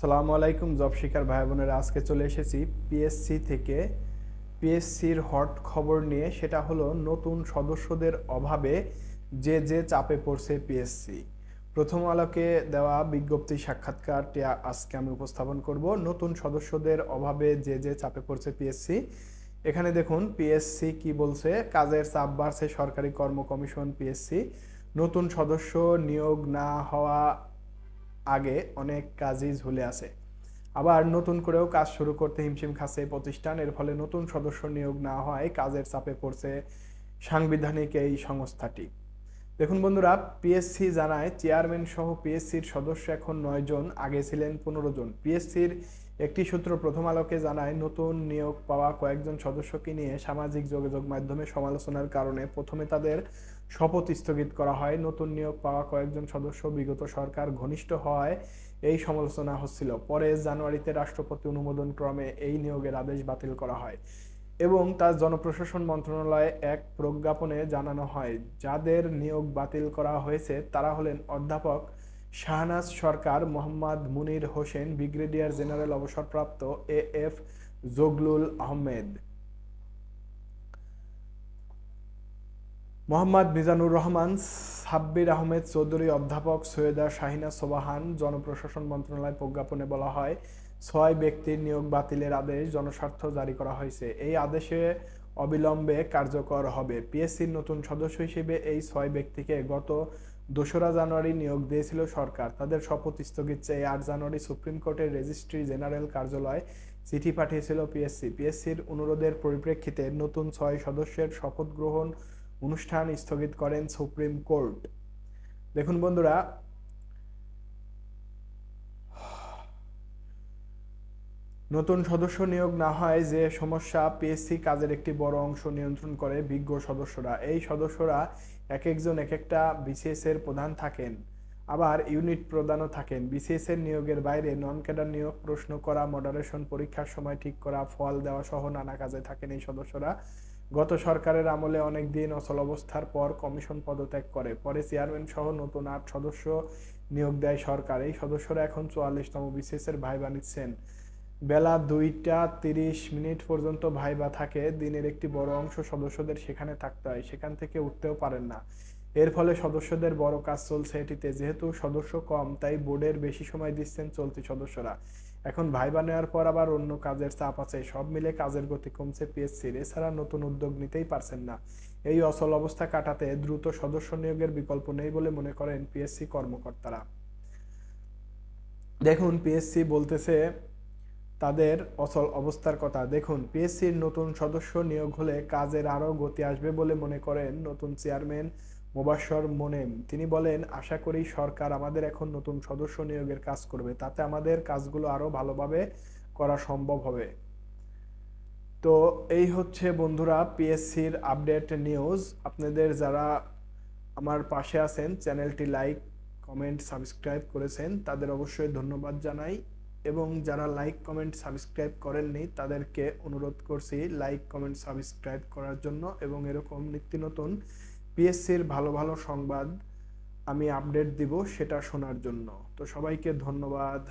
আসসালামু আলাইকুম জব শিকার ভাই বোনেরা। আজকে চলে এসেছি পিএসসি থেকে। পিএসসির হট খবর নিয়ে, সেটা হলো নতুন সদস্যদের অভাবে যে যে চাপে পড়ছে পিএসসি প্রথম আলোকে দেওয়া বিজ্ঞপ্তি সাক্ষাৎকারটি আজকে আমি উপস্থাপন করব। নতুন সদস্যদের অভাবে যে যে চাপে পড়ছে পিএসসি এখানে দেখুন পিএসসি কি বলছে? কাজের চাপ বাড়ছে সরকারি কর্ম কমিশন পিএসসি নতুন সদস্য নিয়োগ না হওয়া আগে অনেক কাজই ঝুলে আছে। আবার নতুন করেও কাজ শুরু করতে হিমশিম খাচ্ছে প্রতিষ্ঠান, এর ফলে নতুন সদস্য নিয়োগ না হয় কাজের চাপে পড়ছে সাংবিধানিক এই সংস্থাটি। দেখুন বন্ধুরা পিএসসি জানায় চেয়ারম্যান সহ পিএসসির সদস্য এখন নয় জন আগে ছিলেন পনেরো জন। পিএসসির একটি সূত্র প্রথম আলোকে জানায়, নতুন নিয়োগ পাওয়া কয়েকজন সদস্যকে নিয়ে সামাজিক যোগাযোগ মাধ্যমে সমালোচনার কারণে প্রথমে তাদের শপথ স্থগিত করা হয়। নতুন নিয়োগ পাওয়া কয়েকজন সদস্য বিগত সরকার ঘনিষ্ঠ হওয়ায় এই সমালোচনা হচ্ছিল। পরে জানুয়ারিতে রাষ্ট্রপতি অনুমোদন ক্রমে এই নিয়োগের আদেশ বাতিল করা হয় এবং তার জনপ্রশাসন মন্ত্রণালয়ে এক প্রজ্ঞাপনে জানানো হয়। যাদের নিয়োগ বাতিল করা হয়েছে, তারা হলেন অধ্যাপক শাহনাজ সরকার, মোহাম্মদ মুনির হোসেন, ব্রিগেডিয়ার জেনারেল অবসরপ্রাপ্ত এ এফ জগলুল আহমেদ। মোহাম্মদ মিজানুর রহমান, সাব্বির আহমেদ চৌধুরী, অধ্যাপক সৈয়দা শাহিনা সোবাহান, জনপ্রশাসন মন্ত্রণালয় প্রজ্ঞাপনে বলা হয়, ছয় ব্যক্তির নিয়োগ বাতিলের আদেশ জনস্বার্থ জারি করা হয়েছে। এই আদেশে অবিলম্বে কার্যকর হবে। পিএসসির নতুন সদস্য হিসেবে এই ছয় ব্যক্তিকে গত দোসরা জানুয়ারি নিয়োগ দিয়েছিল সরকার। তাদের শপথ স্থগিত চেয়ে আট জানুয়ারি সুপ্রিম কোর্টের রেজিস্ট্রি জেনারেল কার্যালয় চিঠি পাঠিয়েছিল পিএসসি। পিএসসির অনুরোধের পরিপ্রেক্ষিতে নতুন ছয় সদস্যের শপথ গ্রহণ অনুষ্ঠান স্থগিত করেন সুপ্রিম কোর্ট। দেখুন বন্ধুরা নতুন সদস্য নিয়োগ না হয় যে সমস্যা পিএসসি কাজের একটি বড় অংশ নিয়ন্ত্রণ করে বিজ্ঞ সদস্যরা। এই সদস্যরা এক একজন এক একটা বিসিএস এর প্রধান থাকেন। আবার ইউনিট প্রধানও থাকেন। বিসিএস এর নিয়োগের বাইরে নন ক্যাডার নিয়োগ, প্রশ্ন করা মডারেশন পরীক্ষার সময় ঠিক করা, ফল দেওয়া সহ নানা কাজে থাকেন এই সদস্যরা। গত সরকারের আমলে অনেক দিন অচল অবস্থার পর কমিশন পদত্যাগ করে। পরে চেয়ারম্যান সহ নতুন আট সদস্য নিয়োগ দেয় সরকার। এই সদস্যরা এখন চুয়াল্লিশতম বিসিএস এর ভাইবা নিচ্ছেন। বেলা দুইটা তিরিশ মিনিট পর্যন্ত ভাইবা থাকে, দিনের একটি বড় অংশ সদস্যদের সেখানে থাকতে হয়, সেখান থেকে উঠতেও পারেন না। এর ফলে সদস্যদের বড় কাজ চলছে এটিতে, যেহেতু সদস্য কম, তাই বোর্ডের বেশি সময় দিচ্ছেন চলতি সদস্যরা। এখন ভাইবা নেওয়ার পর আবার অন্য কাজের চাপ আছে, সব মিলে কাজের গতি কমছে পিএসসির এছাড়া নতুন উদ্যোগ নিতেই পারছেন না। এই অচল অবস্থা কাটাতে দ্রুত সদস্য নিয়োগের বিকল্প নেই বলে মনে করেন পিএসসি কর্মকর্তারা। দেখুন পিএসসি বলতেছে তাদের অচল অবস্থার কথা। দেখুন, পিএসসির নতুন সদস্য নিয়োগ হলে কাজের আরও গতি আসবে বলে মনে করেন নতুন চেয়ারম্যান মোবাশ্বর মোনেম। তিনি বলেন, আশা করি সরকার আমাদের এখন নতুন সদস্য নিয়োগের কাজ করবে। তাতে আমাদের কাজগুলো আরও ভালোভাবে করা সম্ভব হবে। তো এই হচ্ছে বন্ধুরা পিএসসির আপডেট নিউজ। আপনাদের যারা আমার পাশে আছেন, চ্যানেলটি লাইক, কমেন্ট, সাবস্ক্রাইব করেছেন, তাদের অবশ্যই ধন্যবাদ জানাই। এবং যারা লাইক কমেন্ট সাবস্ক্রাইব করেননি, তাদেরকে অনুরোধ করছি লাইক কমেন্ট সাবস্ক্রাইব করার জন্য এবং এরকম নিত্য নতুন পিএসসির ভালো ভালো সংবাদ আমি আপডেট দিব সেটা শোনার জন্য। তো সবাইকে ধন্যবাদ।